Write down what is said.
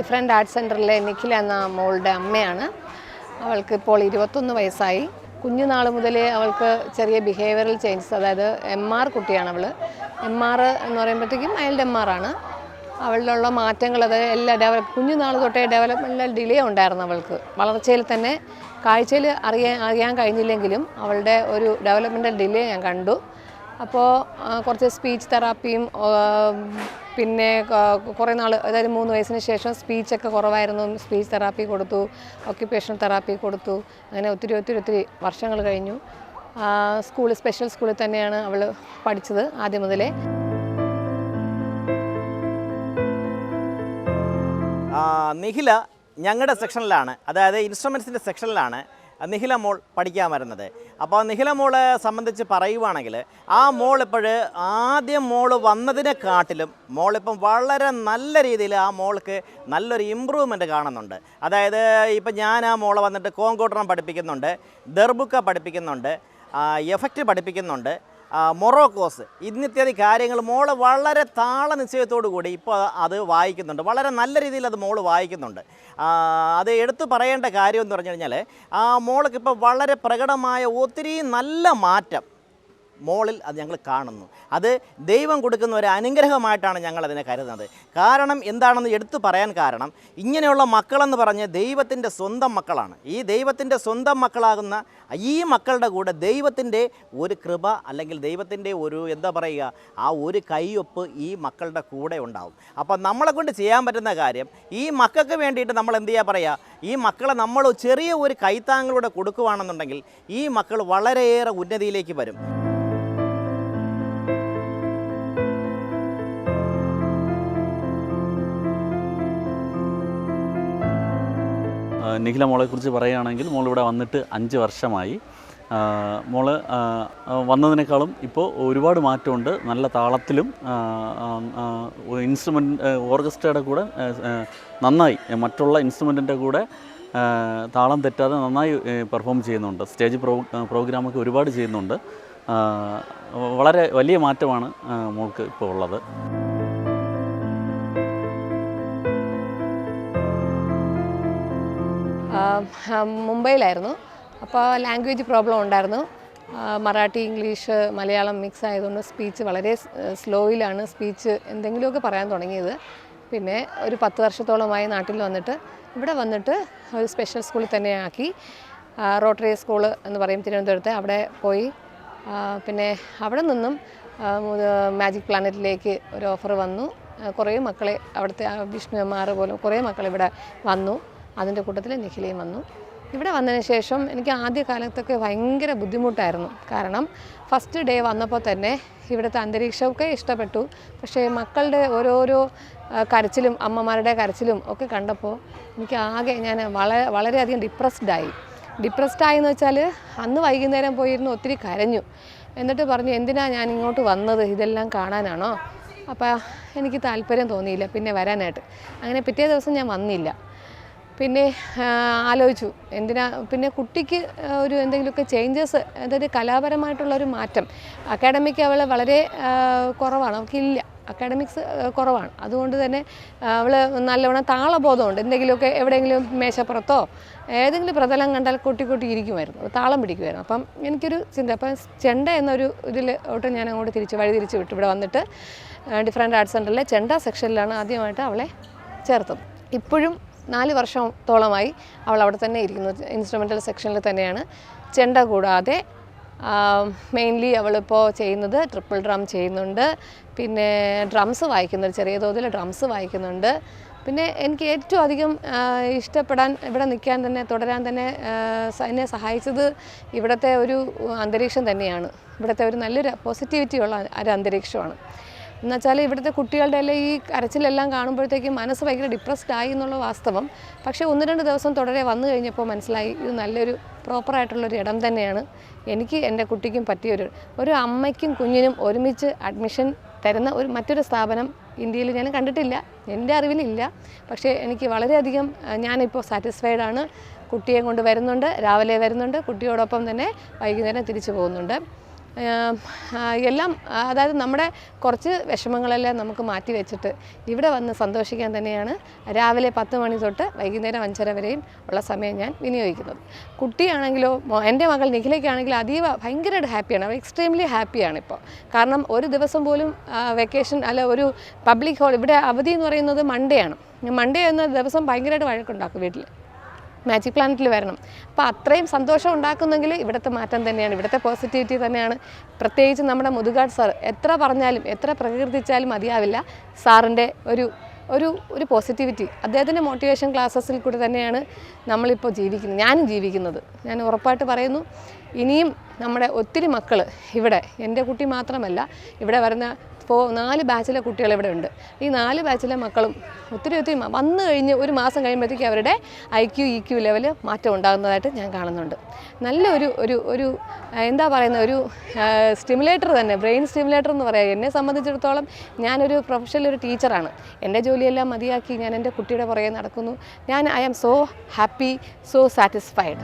Different arts സെന്ററിലെ നിഖില എന്ന മോളുടെ അമ്മയാണ്. അവൾക്ക് ഇപ്പോൾ ഇരുപത്തൊന്ന് വയസ്സായി. കുഞ്ഞുനാൾ മുതലേ അവൾക്ക് ചെറിയ ബിഹേവിയറൽ ചേഞ്ചസ് അതായത് എം ആർ കുട്ടിയാണ് അവൾ എം ആർ എന്ന് പറയുമ്പോഴത്തേക്കും മൈൽഡ് എം ആർ ആണ്. അവളിലുള്ള മാറ്റങ്ങൾ അത് എല്ലാ ഡെവലപ്പ് കുഞ്ഞുനാൾ തൊട്ടേ ഡെവലപ്മെന്റിൽ ഡിലേ ഉണ്ടായിരുന്നു അവൾക്ക്. വളർച്ചയിൽ തന്നെ കാഴ്ചയിൽ അറിയാൻ അറിയാൻ കഴിഞ്ഞില്ലെങ്കിലും അവളുടെ ഒരു ഡെവലപ്മെന്റൽ ഡിലേ ഞാൻ കണ്ടു. അപ്പോൾ കുറച്ച് സ്പീച്ച് തെറാപ്പിയും പിന്നെ കുറേ നാൾ അതായത് മൂന്ന് വയസ്സിന് ശേഷം സ്പീച്ചൊക്കെ കുറവായിരുന്നു. സ്പീച്ച് തെറാപ്പി കൊടുത്തു ഓക്യുപ്പേഷണൽ തെറാപ്പി കൊടുത്തു അങ്ങനെ ഒത്തിരി ഒത്തിരി ഒത്തിരി വർഷങ്ങൾ കഴിഞ്ഞു. സ്കൂൾ സ്പെഷ്യൽ സ്കൂളിൽ തന്നെയാണ് അവൾ പഠിച്ചത് ആദ്യം മുതലേ. നിഖില ഞങ്ങളുടെ സെക്ഷനിലാണ് അതായത് ഇൻസ്ട്രുമെൻസിന്റെ സെക്ഷനിലാണ്. നിഖില മോൾ പഠിക്കാൻ വരുന്നത്. അപ്പോൾ നിഖില മോളെ സംബന്ധിച്ച് പറയുവാണെങ്കിൽ ആ മോൾ ഇപ്പോൾ ആദ്യം മോൾ വന്നതിനെക്കാട്ടിലും മോളിപ്പം വളരെ നല്ല രീതിയിൽ ആ മോൾക്ക് നല്ലൊരു ഇമ്പ്രൂവ്മെന്റ് കാണുന്നുണ്ട്. അതായത് ഇപ്പം ഞാൻ ആ മോളെ വന്നിട്ട് കോങ്കോട്ടണം പഠിപ്പിക്കുന്നുണ്ട് ദർബുക്ക പഠിപ്പിക്കുന്നുണ്ട് എഫക്റ്റ് പഠിപ്പിക്കുന്നുണ്ട്. മൊറോക്കോസ്. ഇന്നിത്യാദി കാര്യങ്ങൾ മോൾ വളരെ താള നിശ്ചയത്തോടു കൂടി ഇപ്പോൾ അത് വായിക്കുന്നുണ്ട്. വളരെ നല്ല രീതിയിൽ അത് മോൾ വായിക്കുന്നുണ്ട്. അത് എടുത്തു പറയേണ്ട കാര്യം എന്ന് പറഞ്ഞു കഴിഞ്ഞാൽ ആ മോൾക്ക് ഇപ്പോൾ വളരെ പ്രകടമായ ഒത്തിരി നല്ല മാറ്റം മോളിൽ അത് ഞങ്ങൾ കാണുന്നു. അത് ദൈവം കൊടുക്കുന്ന ഒരു അനുഗ്രഹമായിട്ടാണ് ഞങ്ങൾ അതിനെ കരുതുന്നത്. കാരണം എന്താണെന്ന് എടുത്തു പറയാൻ കാരണം ഇങ്ങനെയുള്ള മക്കളെന്ന് പറഞ്ഞ് ദൈവത്തിന്റെ സ്വന്തം മക്കളാണ്. ഈ ദൈവത്തിന്റെ സ്വന്തം മക്കളാകുന്ന ഈ മക്കളുടെ കൂടെ ദൈവത്തിന്റെ ഒരു കൃപ അല്ലെങ്കിൽ ദൈവത്തിന്റെ ഒരു എന്താ പറയുക ആ ഒരു കൈയൊപ്പ് ഈ മക്കളുടെ കൂടെ ഉണ്ടാവും. അപ്പോൾ നമ്മളെ കൊണ്ട് ചെയ്യാൻ പറ്റുന്ന കാര്യം ഈ മക്കൾക്ക് വേണ്ടിയിട്ട് നമ്മൾ എന്ത് ചെയ്യുക പറയുക ഈ മക്കളെ നമ്മൾ ചെറിയ ഒരു കൈത്താങ്ങളുടെ കൊടുക്കുകയാണെന്നുണ്ടെങ്കിൽ ഈ മക്കൾ വളരെയേറെ ഉന്നതിയിലേക്ക് വരും. നിഖില മോളെക്കുറിച്ച് പറയുകയാണെങ്കിൽ മോൾ ഇവിടെ വന്നിട്ട് അഞ്ച് വർഷമായി. മോൾ വന്നതിനേക്കാളും ഇപ്പോൾ ഒരുപാട് മാറ്റമുണ്ട്. നല്ല താളത്തിലും ഇൻസ്ട്രുമെന്റ് ഓർക്കസ്ട്രയുടെ കൂടെ നന്നായി മറ്റുള്ള ഇൻസ്ട്രുമെന്റിന്റെ കൂടെ താളം തെറ്റാതെ നന്നായി പെർഫോം ചെയ്യുന്നുണ്ട്. സ്റ്റേജ് പ്രോ പ്രോഗ്രാമൊക്കെ ഒരുപാട് ചെയ്യുന്നുണ്ട്. വളരെ വലിയ മാറ്റമാണ് മോൾക്ക് ഇപ്പോൾ ഉള്ളത്. മുംബൈയിലായിരുന്നു. അപ്പോൾ ലാംഗ്വേജ് പ്രോബ്ലം ഉണ്ടായിരുന്നു. മറാഠി ഇംഗ്ലീഷ് മലയാളം മിക്സ് ആയതുകൊണ്ട് സ്പീച്ച് വളരെ സ്ലോയിലാണ് സ്പീച്ച് എന്തെങ്കിലുമൊക്കെ പറയാൻ തുടങ്ങിയത്. പിന്നെ ഒരു പത്ത് വർഷത്തോളമായി നാട്ടിൽ വന്നിട്ട് ഇവിടെ വന്നിട്ട് ഒരു സ്പെഷ്യൽ സ്കൂളിൽ തന്നെ ആക്കി. റോട്ടറി സ്കൂൾ എന്ന് പറയും തിരുവനന്തപുരത്ത്. അവിടെ പോയി. പിന്നെ അവിടെ നിന്നും മാജിക് പ്ലാനറ്റിലേക്ക് ഒരു ഓഫർ വന്നു. കുറേ മക്കളെ അവിടുത്തെ വിഷ്ണുമാർ പോലും കുറേ മക്കൾ ഇവിടെ വന്നു. അതിന്റെ കൂട്ടത്തിൽ നിഖിലയും വന്നു. ഇവിടെ വന്നതിന് ശേഷം എനിക്ക് ആദ്യ കാലത്തൊക്കെ ഭയങ്കര ബുദ്ധിമുട്ടായിരുന്നു. കാരണം ഫസ്റ്റ് ഡേ വന്നപ്പോൾ തന്നെ ഇവിടുത്തെ അന്തരീക്ഷമൊക്കെ ഇഷ്ടപ്പെട്ടു. പക്ഷേ മക്കളുടെ ഓരോരോ കരച്ചിലും അമ്മമാരുടെ കരച്ചിലും ഒക്കെ കണ്ടപ്പോൾ എനിക്ക് ആകെ ഞാൻ വളരെ വളരെയധികം ഡിപ്രസ്ഡായി ഡിപ്രസ്ഡ് ആയെന്ന് വെച്ചാൽ അന്ന് വൈകുന്നേരം പോയിരുന്നു ഒത്തിരി കരഞ്ഞു. എന്നിട്ട് പറഞ്ഞു എന്തിനാ ഞാൻ ഇങ്ങോട്ട് വന്നത്? ഇതെല്ലാം കാണാനാണോ? അപ്പോൾ എനിക്ക് താല്പര്യം തോന്നിയില്ല പിന്നെ വരാനായിട്ട്. അങ്ങനെ പിറ്റേ ദിവസം ഞാൻ വന്നില്ല. പിന്നെ ആലോചിച്ചു. എന്തിനാ? പിന്നെ കുട്ടിക്ക് ഒരു എന്തെങ്കിലുമൊക്കെ ചേഞ്ചസ് അതായത് കലാപരമായിട്ടുള്ളൊരു മാറ്റം. അക്കാഡമിക് അവൾ വളരെ കുറവാണ്. അവൾക്കില്ല. അക്കാഡമിക്സ് കുറവാണ്. അതുകൊണ്ട് തന്നെ അവൾ നല്ലവണ്ണം താളബോധമുണ്ട്. എന്തെങ്കിലുമൊക്കെ എവിടെയെങ്കിലും മേശപ്പുറത്തോ ഏതെങ്കിലും പ്രതലം കണ്ടാൽ കൊട്ടി കൊട്ടി ഇരിക്കുമായിരുന്നു. താളം പിടിക്കുമായിരുന്നു. അപ്പം എനിക്കൊരു ചിന്ത അപ്പം ചെണ്ട എന്നൊരു ഇതിലോട്ട് ഞാൻ അങ്ങോട്ട് തിരിച്ച് വഴി തിരിച്ച് വിട്ടു. ഇവിടെ വന്നിട്ട് ഡിഫറെന്റ് ആർട്സ് സെന്ററിലെ ചെണ്ട സെക്ഷനിലാണ് ആദ്യമായിട്ട് അവളെ ചേർത്തത്. ഇപ്പോഴും നാല് വർഷത്തോളമായി അവൾ അവിടെ തന്നെ ഇരിക്കുന്നു. ഇൻസ്ട്രുമെന്റൽ സെക്ഷനിൽ തന്നെയാണ്. ചെണ്ട കൂടാതെ മെയിൻലി അവളിപ്പോൾ ചെയ്യുന്നത് ട്രിപ്പിൾ ഡ്രം ചെയ്യുന്നുണ്ട്. പിന്നെ ഡ്രംസ് വായിക്കുന്നുണ്ട് ചെറിയ തോതിൽ ഡ്രംസ് വായിക്കുന്നുണ്ട്. പിന്നെ എനിക്ക് ഏറ്റവും അധികം ഇഷ്ടപ്പെടാൻ ഇവിടെ നിൽക്കാൻ തന്നെ തുടരാൻ തന്നെ എന്നെ സഹായിച്ചത് ഇവിടുത്തെ ഒരു അന്തരീക്ഷം തന്നെയാണ്. ഇവിടുത്തെ ഒരു നല്ലൊരു പോസിറ്റിവിറ്റി ഉള്ള ഒരു അന്തരീക്ഷമാണ്. എന്നുവെച്ചാൽ ഇവിടുത്തെ കുട്ടികളുടെ എല്ലാം ഈ കരച്ചിലെല്ലാം കാണുമ്പോഴത്തേക്കും മനസ്സ് ഭയങ്കര ഡിപ്രസ്ഡ് ആയി എന്നുള്ള വാസ്തവം. പക്ഷേ ഒന്ന് രണ്ട് ദിവസം തുടരെ വന്നു കഴിഞ്ഞപ്പോൾ മനസ്സിലായി ഇത് നല്ലൊരു പ്രോപ്പറായിട്ടുള്ളൊരു ഇടം തന്നെയാണ്. എനിക്ക് എന്റെ കുട്ടിക്കും പറ്റിയൊരു ഒരു അമ്മയ്ക്കും കുഞ്ഞിനും ഒരുമിച്ച് അഡ്മിഷൻ തരുന്ന ഒരു മറ്റൊരു സ്ഥാപനം ഇന്ത്യയിൽ ഞാൻ കണ്ടിട്ടില്ല. എന്റെ അറിവിലില്ല. പക്ഷേ എനിക്ക് വളരെയധികം ഞാനിപ്പോൾ സാറ്റിസ്ഫൈഡ് ആണ്. കുട്ടിയെ കൊണ്ട് വരുന്നുണ്ട് രാവിലെ വരുന്നുണ്ട് കുട്ടിയോടൊപ്പം തന്നെ വൈകുന്നേരം തിരിച്ചു പോകുന്നുണ്ട്. എല്ലാം അതായത് നമ്മുടെ കുറച്ച് വിഷമങ്ങളെല്ലാം നമുക്ക് മാറ്റി വെച്ചിട്ട് ഇവിടെ വന്ന് സന്തോഷിക്കാൻ തന്നെയാണ് രാവിലെ പത്ത് മണി തൊട്ട് വൈകുന്നേരം അഞ്ചര വരെയും ഉള്ള സമയം ഞാൻ വിനിയോഗിക്കുന്നത്. കുട്ടിയാണെങ്കിലോ എന്റെ മകൾ നിഖിലയ്ക്കാണെങ്കിലും അതീവ ഭയങ്കരമായിട്ട് ഹാപ്പിയാണ്. അവൾ എക്സ്ട്രീംലി ഹാപ്പിയാണ് ഇപ്പോൾ കാരണം ഒരു ദിവസം പോലും വെക്കേഷൻ അല്ല ഒരു പബ്ലിക് ഹോൾ ഇവിടെ അവധി എന്ന് പറയുന്നത് മൺഡേ ആണ് മൺഡേ എന്ന ദിവസം ഭയങ്കരമായിട്ട് വഴക്കുണ്ടാക്കും വീട്ടിൽ. മാജിക് പ്ലാനറ്റിൽ വരണം. അപ്പോൾ അത്രയും സന്തോഷം ഉണ്ടാക്കുന്നെങ്കിൽ ഇവിടുത്തെ മാറ്റം തന്നെയാണ്. ഇവിടുത്തെ പോസിറ്റിവിറ്റി തന്നെയാണ്. പ്രത്യേകിച്ച് നമ്മുടെ മുതുകാട് സാർ എത്ര പറഞ്ഞാലും എത്ര പ്രകീർത്തിച്ചാലും മതിയാവില്ല. സാറിന്റെ ഒരു ഒരു ഒരു പോസിറ്റിവിറ്റി അദ്ദേഹത്തിന്റെ മോട്ടിവേഷൻ ക്ലാസ്സസിൽ കൂടെ തന്നെയാണ് നമ്മളിപ്പോൾ ജീവിക്കുന്നത് ഞാനും ജീവിക്കുന്നത്. ഞാൻ ഉറപ്പായിട്ട് പറയുന്നു ഇനിയും നമ്മുടെ ഒത്തിരി മക്കൾ ഇവിടെ എന്റെ കുട്ടി മാത്രമല്ല ഇവിടെ വരുന്ന ഇപ്പോൾ നാല് ബാച്ചിലെ കുട്ടികൾ ഇവിടെ ഉണ്ട്. ഈ നാല് ബാച്ചിലെ മക്കളും ഒത്തിരി ഒത്തിരി വന്ന് കഴിഞ്ഞ് ഒരു മാസം കഴിയുമ്പോഴത്തേക്കും അവരുടെ I Q E Q level മാറ്റം ഉണ്ടാകുന്നതായിട്ട് ഞാൻ കാണുന്നുണ്ട്. നല്ലൊരു ഒരു ഒരു എന്താ പറയുന്ന ഒരു സ്റ്റിമുലേറ്റർ തന്നെ ബ്രെയിൻ സ്റ്റിമുലേറ്റർ എന്ന് പറയാം. എന്നെ സംബന്ധിച്ചിടത്തോളം ഞാനൊരു പ്രൊഫഷണൽ ഒരു ടീച്ചറാണ് എന്റെ ജോലിയെല്ലാം മതിയാക്കി ഞാൻ എന്റെ കുട്ടിയുടെ പുറകെ നടക്കുന്നു. ഞാൻ I am so happy so satisfied.